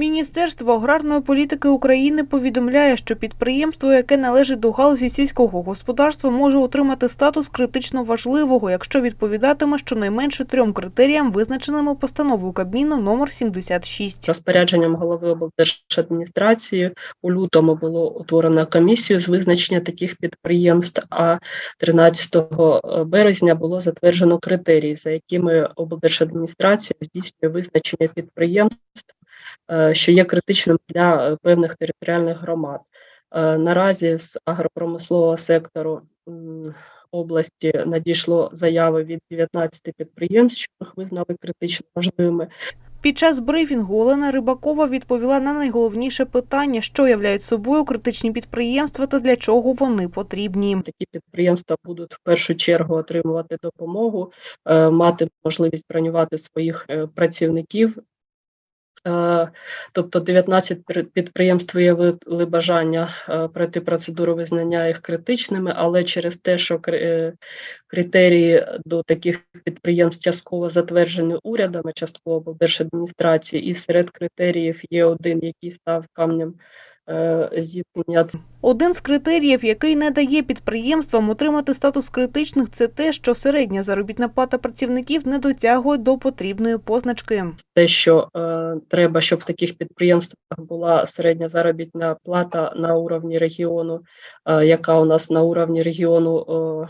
Міністерство аграрної політики України повідомляє, що підприємство, яке належить до галузі сільського господарства, може отримати статус критично важливого, якщо відповідатиме щонайменше трьом критеріям, визначеними постановою Кабміну номер 76. Розпорядженням голови облдержадміністрації у лютому було утворено комісію з визначення таких підприємств, а 13 березня було затверджено критерії, за якими облдержадміністрація здійснює визначення підприємств, е, що є критичним для е, певних територіальних громад. Е, Наразі з агропромислового сектору області надійшло заяви від 19 підприємств, що їх визнали критично важливими. Під час брифінгу Олена Рибакова відповіла на найголовніше питання, що являють собою критичні підприємства та для чого вони потрібні. Такі підприємства будуть в першу чергу отримувати допомогу, е, мати можливість бронювати своїх е, працівників. Е, Тобто 19 підприємств виявили бажання е, пройти процедуру визнання їх критичними, але через те, що е, критерії до таких підприємств частково затверджені урядами, частково держадміністрації, і серед критеріїв є один, який став камнем зіткнення Один з критеріїв, який не дає підприємствам отримати статус критичних, це те, що середня заробітна плата працівників не дотягує до потрібної позначки. те, що е, треба, щоб в таких підприємствах була середня заробітна плата на уровні регіону, е, яка у нас на уровні регіону е,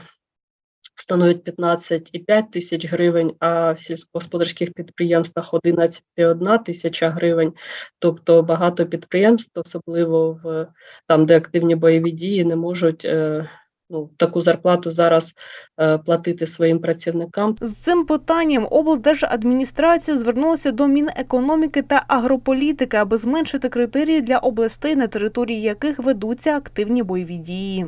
становить 15,5 тисяч гривень, а в сільськогосподарських підприємствах 11,1 тисяча гривень. Тобто багато підприємств, особливо в там, де активні бойові дії, не можуть е, ну, таку зарплату зараз е, платити своїм працівникам. З цим питанням облдержадміністрація звернулася до Мінекономіки та агрополітики, аби зменшити критерії для областей, на території яких ведуться активні бойові дії.